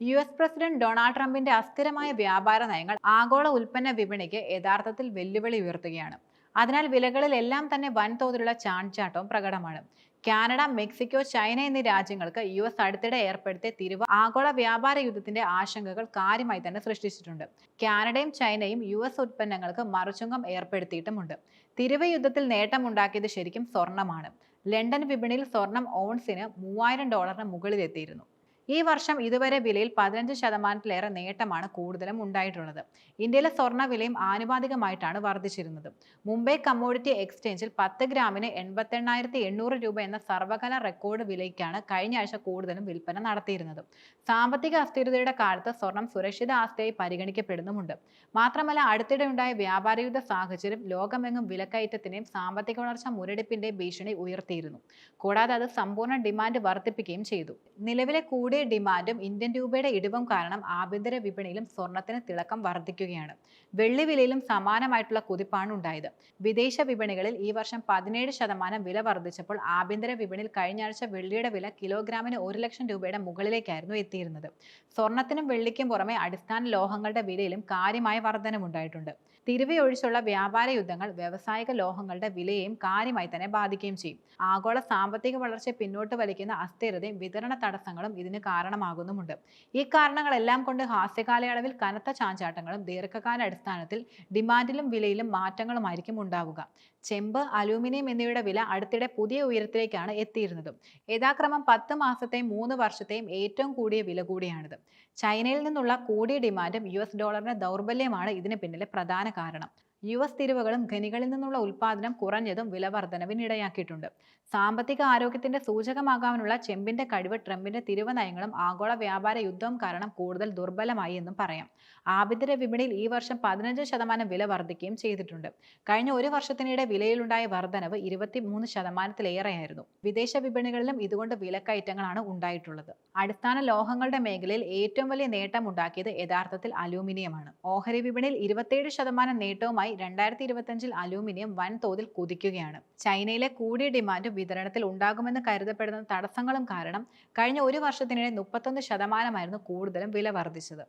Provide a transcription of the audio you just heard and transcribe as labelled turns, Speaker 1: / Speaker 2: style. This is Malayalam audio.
Speaker 1: യു എസ് പ്രസിഡന്റ് ഡൊണാൾഡ് ട്രംപിന്റെ അസ്ഥിരമായ വ്യാപാര നയങ്ങൾ ആഗോള ഉൽപ്പന്ന വിപണിക്ക് യഥാർത്ഥത്തിൽ വെല്ലുവിളി ഉയർത്തുകയാണ്. അതിനാൽ വിലകളിലെല്ലാം തന്നെ വൻതോതിലുള്ള ചാൺചാട്ടവും പ്രകടമാണ്. കാനഡ മെക്സിക്കോ ചൈന എന്നീ രാജ്യങ്ങൾക്ക് യു എസ് അടുത്തിടെ ഏർപ്പെടുത്തിയ തിരുവ ആഗോള വ്യാപാര യുദ്ധത്തിന്റെ ആശങ്കകൾ കാര്യമായി തന്നെ സൃഷ്ടിച്ചിട്ടുണ്ട്. കാനഡയും ചൈനയും യു എസ് ഉൽപ്പന്നങ്ങൾക്ക് മറുചുങ്കം ഏർപ്പെടുത്തിയിട്ടുമുണ്ട്. തിരിവ് യുദ്ധത്തിൽ നേട്ടമുണ്ടാക്കിയത് ശരിക്കും സ്വർണമാണ്. ലണ്ടൻ വിപണിയിൽ സ്വർണം ഓൺസിന് മൂവായിരം ഡോളറിന് മുകളിലെത്തിയിരുന്നു. ഈ വർഷം ഇതുവരെ വിലയിൽ പതിനഞ്ച് ശതമാനത്തിലേറെ നേട്ടമാണ് കൂടുതലും ഉണ്ടായിട്ടുള്ളത്. ഇന്ത്യയിലെ സ്വർണ വിലയും ആനുപാതികമായിട്ടാണ് വർദ്ധിച്ചിരുന്നത്. മുംബൈ കമ്മോഡിറ്റി എക്സ്ചേഞ്ചിൽ പത്ത് ഗ്രാമിന് എൺപത്തെണ്ണായിരത്തി എണ്ണൂറ് രൂപ എന്ന സർവകല റെക്കോർഡ് വിലയ്ക്കാണ് കഴിഞ്ഞ ആഴ്ച കൂടുതലും വിൽപ്പന നടത്തിയിരുന്നത്. സാമ്പത്തിക അസ്ഥിരതയുടെ കാലത്ത് സ്വർണം സുരക്ഷിത ആസ്തിയായി പരിഗണിക്കപ്പെടുന്നുമുണ്ട്. മാത്രമല്ല അടുത്തിടെ ഉണ്ടായ വ്യാപാരയുദ്ധ സാഹചര്യം ലോകമെങ്ങും വിലക്കയറ്റത്തിന്റെയും സാമ്പത്തിക വളർച്ച മുരടിപ്പിന്റെയും ഭീഷണി ഉയർത്തിയിരുന്നു. കൂടാതെ അത് സമ്പൂർണ ഡിമാൻഡ് വർദ്ധിപ്പിക്കുകയും ചെയ്തു. നിലവിലെ കൂടിയ ഡിമാൻഡും ഇന്ത്യൻ രൂപയുടെ ഇടിവും കാരണം ആഭ്യന്തര വിപണിയിലും സ്വർണത്തിന് തിളക്കം വർദ്ധിക്കുകയാണ്. വെള്ളി വിലയിലും സമാനമായിട്ടുള്ള കുതിപ്പാണ് ഉണ്ടായത്. വിദേശ വിപണികളിൽ ഈ വർഷം പതിനേഴ് ശതമാനം വില വർദ്ധിച്ചപ്പോൾ ആഭ്യന്തര വിപണിയിൽ കഴിഞ്ഞ ആഴ്ച വെള്ളിയുടെ വില കിലോഗ്രാമിന് ഒരു ലക്ഷം രൂപയുടെ മുകളിലേക്കായിരുന്നു എത്തിയിരുന്നത്. സ്വർണത്തിനും വെള്ളിക്കും പുറമെ അടിസ്ഥാന ലോഹങ്ങളുടെ വിലയിലും കാര്യമായ വർധനമുണ്ടായിട്ടുണ്ട് തിരുവി ഒഴിച്ചുള്ള വ്യാപാര യുദ്ധങ്ങൾ വ്യാവസായിക ലോഹങ്ങളുടെ വിലയെയും കാര്യമായി തന്നെ ബാധിക്കുകയും ചെയ്യും. ആഗോള സാമ്പത്തിക വളർച്ചയെ പിന്നോട്ട് വലിക്കുന്ന അസ്ഥിരതയും വിതരണ തടസ്സങ്ങളും ഇതിന് കാരണമാകുന്നുമുണ്ട്. ഈ കാരണങ്ങളെല്ലാം കൊണ്ട് ഹാസ്യകാലയളവിൽ കനത്ത ചാഞ്ചാട്ടങ്ങളും ദീർഘകാല അടിസ്ഥാനത്തിൽ ഡിമാൻഡിലും വിലയിലും മാറ്റങ്ങളുമായിരിക്കും ഉണ്ടാവുക. ചെമ്പ് അലൂമിനിയം എന്നിവയുടെ വില അടുത്തിടെ പുതിയ ഉയരത്തിലേക്കാണ് എത്തിയിരുന്നത്. യഥാക്രമം പത്ത് മാസത്തെയും മൂന്ന് വർഷത്തെയും ഏറ്റവും കൂടിയ വില കൂടിയാണിത്. ചൈനയിൽ നിന്നുള്ള കൂടിയ ഡിമാൻഡും യു എസ് ഡോളറിന്റെ ദൗർബല്യമാണ് ഇതിന് പിന്നിലെ പ്രധാന കാരണം. യു എസ് തിരിവുകളും ഖനികളിൽ നിന്നുള്ള ഉൽപ്പാദനം കുറഞ്ഞതും വില വർധനവിന് ഇടയാക്കിയിട്ടുണ്ട്. സാമ്പത്തിക ആരോഗ്യത്തിന്റെ സൂചകമാകാനുള്ള ചെമ്പിന്റെ കഴിവ് ട്രംപിന്റെ തിരിവ് നയങ്ങളും ആഗോള വ്യാപാര യുദ്ധവും കാരണം കൂടുതൽ ദുർബലമായി എന്നും പറയാം. ആഭ്യന്തര വിപണിയിൽ ഈ വർഷം പതിനഞ്ച് ശതമാനം വില വർദ്ധിക്കുകയും ചെയ്തിട്ടുണ്ട്. കഴിഞ്ഞ ഒരു വർഷത്തിനിടെ വിലയിലുണ്ടായ വർധനവ് ഇരുപത്തി മൂന്ന് ശതമാനത്തിലേറെയായിരുന്നു. വിദേശ വിപണികളിലും ഇതുകൊണ്ട് വിലക്കയറ്റങ്ങളാണ് ഉണ്ടായിട്ടുള്ളത്. അടിസ്ഥാന ലോഹങ്ങളുടെ മേഖലയിൽ ഏറ്റവും വലിയ നേട്ടം ഉണ്ടാക്കിയത് യഥാർത്ഥത്തിൽ അലൂമിനിയമാണ്. ഓഹരി വിപണിയിൽ ഇരുപത്തിയേഴ് ശതമാനം നേട്ടവുമായി രണ്ടായിരത്തി ഇരുപത്തിയഞ്ചിൽ അലൂമിനിയം വൻതോതിൽ കുതിക്കുകയാണ്. ചൈനയിലെ കൂടിയ ഡിമാൻഡ് വിതരണത്തിൽ ഉണ്ടാകുമെന്ന് കരുതപ്പെടുന്ന തടസ്സങ്ങളും കാരണം കഴിഞ്ഞ ഒരു വർഷത്തിനിടെ മുപ്പത്തൊന്ന് ശതമാനമായിരുന്നു കൂടുതലും വില വർദ്ധിച്ചത്.